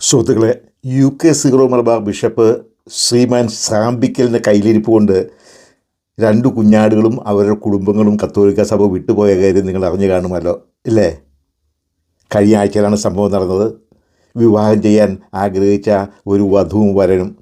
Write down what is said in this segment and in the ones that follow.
സുഹൃത്തുക്കളെ U K Syro Malabar bishop Shriman സാമ്പിക്കലിന്റെ കയ്യിലിരിപ്പ് കൊണ്ട് രണ്ട് കുഞ്ഞാടുകളും അവരുടെ കുടുംബങ്ങളും കത്തോലിക്ക സഭ വിട്ടുപോയ കാര്യം നിങ്ങൾ അറിഞ്ഞു കാണുമല്ലോ ഇല്ലേ? കഴിഞ്ഞ ആഴ്ചയിലാണ് സംഭവം നടന്നത്. വിവാഹം ചെയ്യാൻ ആഗ്രഹിച്ച ഒരു വധുവും വരനും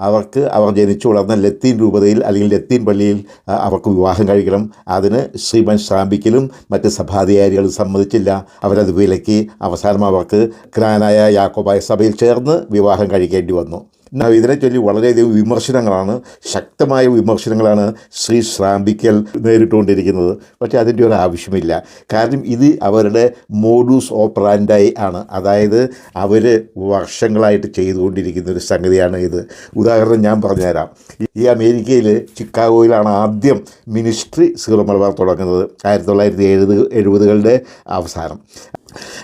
അവർക്ക് അവർ ജനിച്ചു വളർന്ന ലത്തീൻ രൂപതയിൽ അല്ലെങ്കിൽ ലത്തീൻ പള്ളിയിൽ അവർക്ക് വിവാഹം കഴിക്കണം. അതിന് ശ്രീമൻ ശ്രാമ്പിക്കലും മറ്റ് സഭാധികാരികളും സമ്മതിച്ചില്ല. അവരത് വിലക്കി അവസാനം അവർക്ക് ക്രാനായ യാക്കോബായ സഭയിൽ ചേർന്ന് വിവാഹം കഴിക്കേണ്ടി വന്നു. ഇതിനെ ചൊല്ലി വളരെയധികം വിമർശനങ്ങളാണ് ശക്തമായ വിമർശനങ്ങളാണ് ശ്രീ ശ്രാമ്പിക്കൽ നേരിട്ടുകൊണ്ടിരിക്കുന്നത്. പക്ഷേ അതിന്റെ ഒരു ആവശ്യമില്ല. കാരണം ഇത് അവരുടെ മോഡൂസ് ഓപ്പറാൻഡായി ആണ്. അതായത് അവർ വർഷങ്ങളായിട്ട് ചെയ്തുകൊണ്ടിരിക്കുന്ന ഒരു സംഗതിയാണ് ഇത്. ഉദാഹരണം ഞാൻ പറഞ്ഞുതരാം. ഈ അമേരിക്കയിൽ ചിക്കാഗോയിലാണ് ആദ്യം മിനിസ്ട്രി സീറോ മലബാർ തുടങ്ങുന്നത്. ആയിരത്തി തൊള്ളായിരത്തി എഴുപത് എഴുപതുകളുടെ അവസാനം.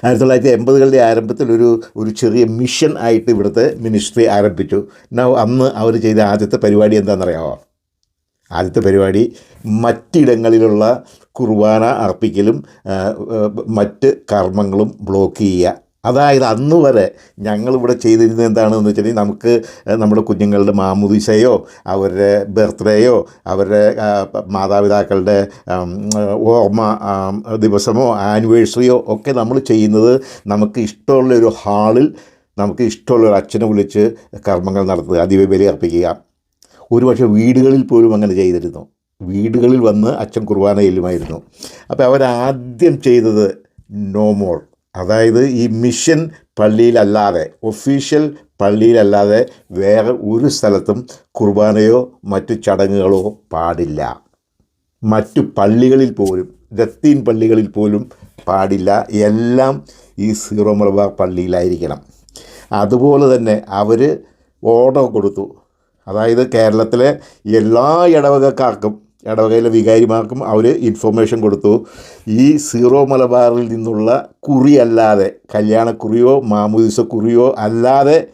ആയിരത്തി തൊള്ളായിരത്തി എൺപതുകളുടെ ആരംഭത്തിൽ ഒരു ഒരു ചെറിയ മിഷൻ ആയിട്ട് ഇവിടുത്തെ മിനിസ്ട്രി ആരംഭിച്ചു. അന്ന് അവർ ചെയ്ത ആദ്യത്തെ പരിപാടി എന്താണെന്നറിയാമോ ആദ്യത്തെ പരിപാടി മറ്റിടങ്ങളിലുള്ള കുർബാന അർപ്പിക്കലും മറ്റ് കർമ്മങ്ങളും ബ്ലോക്ക് ചെയ്യുക. അതായത് അന്ന് വരെ ഞങ്ങളിവിടെ ചെയ്തിരുന്നത് എന്താണെന്ന് വെച്ചിട്ടുണ്ടെങ്കിൽ നമുക്ക് നമ്മുടെ കുഞ്ഞുങ്ങളുടെ മാമുദിശയോ അവരുടെ ബർത്ത്ഡേയോ അവരുടെ മാതാപിതാക്കളുടെ ഓർമ്മ ദിവസമോ ആനിവേഴ്സറിയോ ഒക്കെ നമ്മൾ ചെയ്യുന്നത് നമുക്ക് ഇഷ്ടമുള്ള ഒരു ഹാളിൽ നമുക്ക് ഇഷ്ടമുള്ള ഒരു അച്ഛനെ വിളിച്ച് കർമ്മങ്ങൾ നടത്തുക അതിവബലി അർപ്പിക്കുക. ഒരുപക്ഷെ വീടുകളിൽ പോലും അങ്ങനെ ചെയ്തിരുന്നു. വീടുകളിൽ വന്ന് അച്ഛൻ കുർബാന ചെല്ലുമായിരുന്നു അപ്പോൾ അവരാദ്യം ചെയ്തത് നോ മോർ അതായത് ഈ മിഷൻ പള്ളിയിലല്ലാതെ ഒഫീഷ്യൽ പള്ളിയിലല്ലാതെ വേറെ ഒരു സ്ഥലത്തും കുർബാനയോ മറ്റു ചടങ്ങുകളോ പാടില്ല. മറ്റു പള്ളികളിൽ പോലും ലത്തീൻ പള്ളികളിൽ പോലും പാടില്ല. എല്ലാം ഈ സീറോ മലബാർ പള്ളിയിലായിരിക്കണം. അതുപോലെ തന്നെ അവർ ഓർഡർ കൊടുത്തു. അതായത് കേരളത്തിലെ എല്ലാ ഇടവകക്കാർക്കും ഇടവകയിലെ വികാരിമാർക്കും അവർ ഇൻഫർമേഷൻ കൊടുത്തു. ഈ സീറോ മലബാറിൽ നിന്നുള്ള കുറിയല്ലാതെ കല്യാണക്കുറിയോ മാമുദിസ കുറിയോ അല്ലാതെ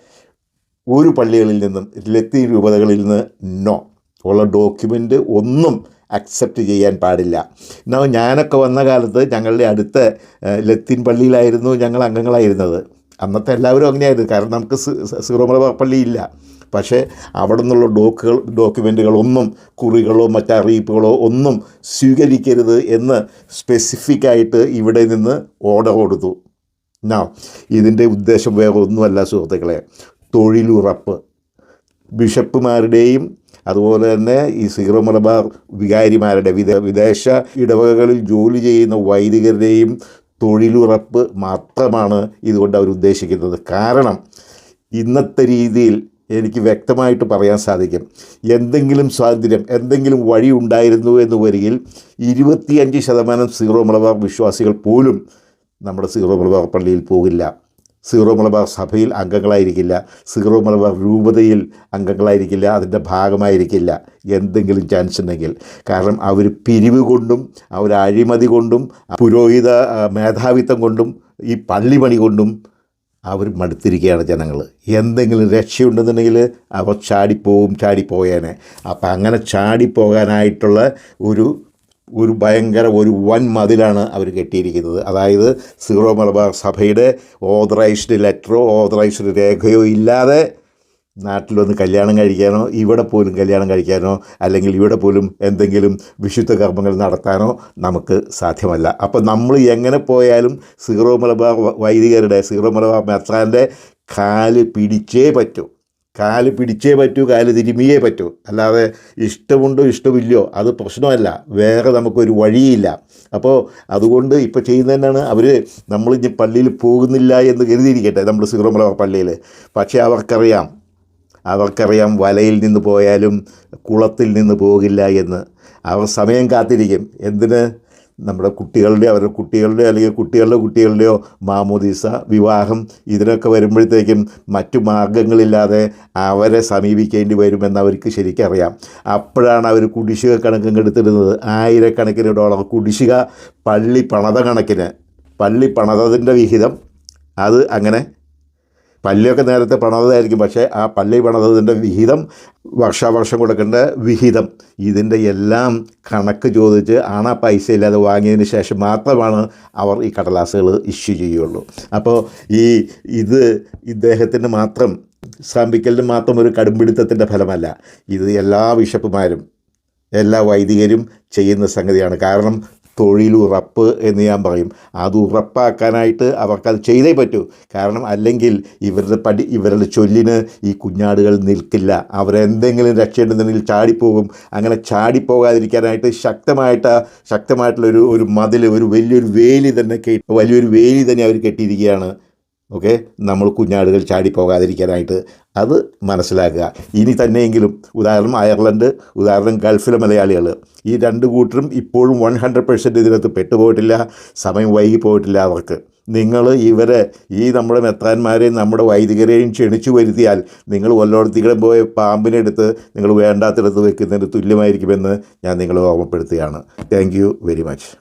ഒരു പള്ളികളിൽ നിന്നും ലത്തീൻ രൂപതകളിൽ നിന്ന് നോ. ഉള്ള ഡോക്യുമെന്റ് ഒന്നും അക്സെപ്റ്റ് ചെയ്യാൻ പാടില്ല. എന്നാൽ ഞാനൊക്കെ വന്ന കാലത്ത് ഞങ്ങളുടെ അടുത്ത ലത്തീൻ പള്ളിയിലായിരുന്നു ഞങ്ങൾ അംഗങ്ങളായിരുന്നത്. അന്നത്തെ എല്ലാവരും അങ്ങനെയായിരുന്നു. കാരണം നമുക്ക് സീറോ മലബാർ പള്ളിയില്ല. പക്ഷേ അവിടെ നിന്നുള്ള ഡോക്കുകൾ ഡോക്യുമെന്റുകളൊന്നും കുറികളോ മറ്ററിയിപ്പുകളോ ഒന്നും സ്വീകരിക്കരുത് എന്ന് സ്പെസിഫിക്കായിട്ട് ഇവിടെ നിന്ന് ഓർഡർ കൊടുത്തു. ഞാ ഇതിന്റെ ഉദ്ദേശം വേറെ ഒന്നുമല്ല സുഹൃത്തുക്കളെ. തൊഴിലുറപ്പ്. ബിഷപ്പുമാരുടെയും അതുപോലെ തന്നെ ഈ സീറോ മലബാർ വികാരിമാരുടെ വിദേ വിദേശ ഇടവകകളിൽ ജോലി ചെയ്യുന്ന വൈദികരുടെയും തൊഴിലുറപ്പ് മാത്രമാണ് ഇതുകൊണ്ട് അവർ ഉദ്ദേശിക്കുന്നത്. കാരണം ഇന്നത്തെ രീതിയിൽ എനിക്ക് വ്യക്തമായിട്ട് പറയാൻ സാധിക്കും. എന്തെങ്കിലും സ്വാതന്ത്ര്യം എന്തെങ്കിലും വഴി ഉണ്ടായിരുന്നു എന്ന് വരികിൽ ഇരുപത്തിയഞ്ച് ശതമാനം സീറോ മലബാർ വിശ്വാസികൾ പോലും നമ്മുടെ സീറോ മലബാർ പള്ളിയിൽ പോകില്ല. സീറോ മലബാർ സഭയിൽ അംഗങ്ങളായിരിക്കില്ല. സീറോ മലബാർ രൂപതയിൽ അംഗങ്ങളായിരിക്കില്ല. അതിന്റെ ഭാഗമായിരിക്കില്ല. എന്തെങ്കിലും ചാൻസ് ഉണ്ടെങ്കിൽ. കാരണം അവർ പിരിവ് കൊണ്ടും അവർ അഴിമതി കൊണ്ടും പുരോഹിത മേധാവിത്വം കൊണ്ടും ഈ പള്ളിപണി കൊണ്ടും അവർ മടുത്തിരിക്കുകയാണ് ജനങ്ങൾ. എന്തെങ്കിലും രക്ഷയുണ്ടെന്നുണ്ടെങ്കിൽ അവർ ചാടിപ്പോവും ചാടിപ്പോയേനെ. അപ്പം അങ്ങനെ ചാടിപ്പോകാനായിട്ടുള്ള ഒരു ഒരു ഭയങ്കര ഒരു വൻ മതിലാണ് അവർ കെട്ടിയിരിക്കുന്നത്. അതായത് സീറോ മലബാർ സഭയുടെ ഓതറൈസ്ഡ് ലെറ്ററോ ഓതറൈസ്ഡ് രേഖയോ ഇല്ലാതെ നാട്ടിൽ വന്ന് കല്യാണം കഴിക്കാനോ ഇവിടെ പോലും കല്യാണം കഴിക്കാനോ അല്ലെങ്കിൽ ഇവിടെ പോലും എന്തെങ്കിലും വിശുദ്ധ കർമ്മങ്ങൾ നടത്താനോ നമുക്ക് സാധ്യമല്ല. അപ്പോൾ നമ്മൾ എങ്ങനെ പോയാലും സീറോ മലബാർ വൈദികരുടെ സീറോ മലബാർ മെത്രാന്റെ കാൽ പിടിച്ചേ പറ്റൂ. കാൽ പിടിച്ചേ പറ്റൂ കാൽ തിരുമിയേ പറ്റൂ. അല്ലാതെ ഇഷ്ടമുണ്ടോ ഇഷ്ടമില്ലയോ അത് പ്രശ്നമല്ല. വേറെ നമുക്കൊരു വഴിയില്ല. അപ്പോൾ അതുകൊണ്ട് ഇപ്പോൾ ചെയ്യുന്നതന്നെയാണ് അവർ ഇനി പള്ളിയിൽ പോകുന്നില്ല എന്ന് കരുതിയിരിക്കട്ടെ നമ്മൾ സീറോ മലബാർ പള്ളിയിൽ പക്ഷേ അവർക്കറിയാം അവർക്കറിയാം വലയിൽ നിന്ന് പോയാലും കുളത്തിൽ നിന്ന് പോകില്ല എന്ന്. അവർ സമയം കാത്തിരിക്കും. എന്തിന്? നമ്മുടെ കുട്ടികളുടെ അവരുടെ കുട്ടികളുടെ അല്ലെങ്കിൽ കുട്ടികളുടെ കുട്ടികളുടെയോ മാമോദീസ വിവാഹം ഇതിനൊക്കെ വരുമ്പോഴത്തേക്കും മറ്റു മാർഗങ്ങളില്ലാതെ അവരെ സമീപിക്കേണ്ടി വരുമെന്ന് അവർക്ക് ശരിക്കറിയാം. അപ്പോഴാണ് അവർ കുടിശ്ശിക കണക്കും എടുത്തിരുന്നത് ആയിരക്കണക്കിന് ഡോളർ കുടിശ്ശിക പള്ളി പണത കണക്കിന് പള്ളി പണതതിന്റെ വിഹിതം അത് അങ്ങനെ പള്ളിയൊക്കെ നേരത്തെ പണതായിരിക്കും പക്ഷേ ആ പള്ളി പണിതതിന്റെ വിഹിതം വർഷാവർഷം കൊടുക്കേണ്ട വിഹിതം. ഇതിന്റെ എല്ലാം കണക്ക് ചോദിച്ച് ആണാ പൈസ ഇല്ലാതെ വാങ്ങിയതിന് ശേഷം മാത്രമാണ് അവർ ഈ കടലാസുകൾ ഇഷ്യൂ ചെയ്യുള്ളൂ. അപ്പോൾ ഈ ഇത് ഇദ്ദേഹത്തിന് മാത്രം സ്തംഭിക്കലിന് മാത്രം ഒരു കടുംപിടുത്തത്തിന്റെ ഫലമല്ല. ഇത് എല്ലാ ബിഷപ്പുമാരും എല്ലാ വൈദികരും ചെയ്യുന്ന സംഗതിയാണ്. കാരണം തൊഴിലുറപ്പ് എന്ന് ഞാൻ പറയും. അത് ഉറപ്പാക്കാനായിട്ട് അവർക്കത് ചെയ്തേ പറ്റൂ. കാരണം അല്ലെങ്കിൽ ഇവരുടെ പടി ഇവരുടെ ചൊല്ലിന് ഈ കുഞ്ഞാടുകൾ നിൽക്കില്ല. അവരെന്തെങ്കിലും രക്ഷയുണ്ടെന്നുണ്ടെങ്കിൽ ചാടിപ്പോകും. അങ്ങനെ ചാടിപ്പോകാതിരിക്കാനായിട്ട് ശക്തമായിട്ട് ശക്തമായിട്ടുള്ളൊരു ഒരു മതിൽ ഒരു വലിയൊരു വേലി തന്നെ കെ വലിയൊരു വേലി തന്നെ അവർ കെട്ടിയിരിക്കുകയാണ്. ഓക്കെ? നമ്മൾ കുഞ്ഞാടുകൾ ചാടിപ്പോകാതിരിക്കാനായിട്ട് അത് മനസ്സിലാക്കുക. ഇനി തന്നെയെങ്കിലും ഉദാഹരണം അയർലൻഡ് ഉദാഹരണം ഗൾഫിലെ മലയാളികൾ. ഈ രണ്ട് കൂട്ടരും ഇപ്പോഴും വൺ ഹൺഡ്രഡ് പെർസെന്റ് ഇതിനകത്ത് പെട്ടുപോയിട്ടില്ല സമയം വൈകി പോയിട്ടില്ല അവർക്ക്. നിങ്ങൾ ഇവരെ ഈ നമ്മുടെ മെത്രാന്മാരെയും നമ്മുടെ വൈദികരെയും ക്ഷണിച്ചു വരുത്തിയാൽ നിങ്ങൾ വല്ലോടത്തികളും പോയ പാമ്പിനെടുത്ത് നിങ്ങൾ വേണ്ടാത്തിടത്ത് വെക്കുന്നതിന് തുല്യമായിരിക്കുമെന്ന് ഞാൻ നിങ്ങളെ ഓർമ്മപ്പെടുത്തുകയാണ്. Thank very much